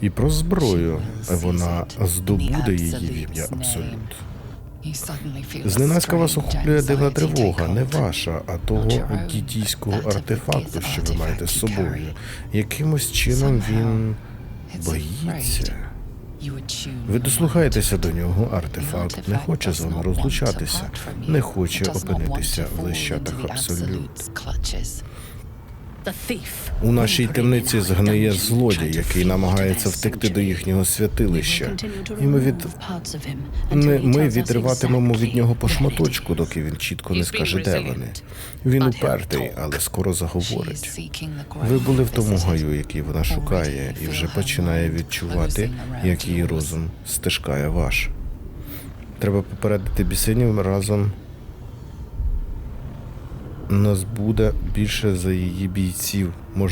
і про зброю. Вона здобуде її в ім'я Абсолют. Зненацька вас охоплює дивна тривога, не ваша, а того дідійського артефакту, що ви маєте з собою. Якимось чином він боїться. Ви дослухаєтеся до нього, артефакт не хоче з вами розлучатися, не хоче опинитися в лищатах абсолют. У нашій темниці згниє злодій, який намагається втекти до їхнього святилища. І ми від ми відриватимемо від нього по шматочку, доки він чітко не скаже, де вони. Він упертий, але скоро заговорить. Ви були в тому гаю, який вона шукає, і вже починає відчувати, як її розум стежкає ваш. Треба попередити бісинів разом. Нас буде більше за її бійців.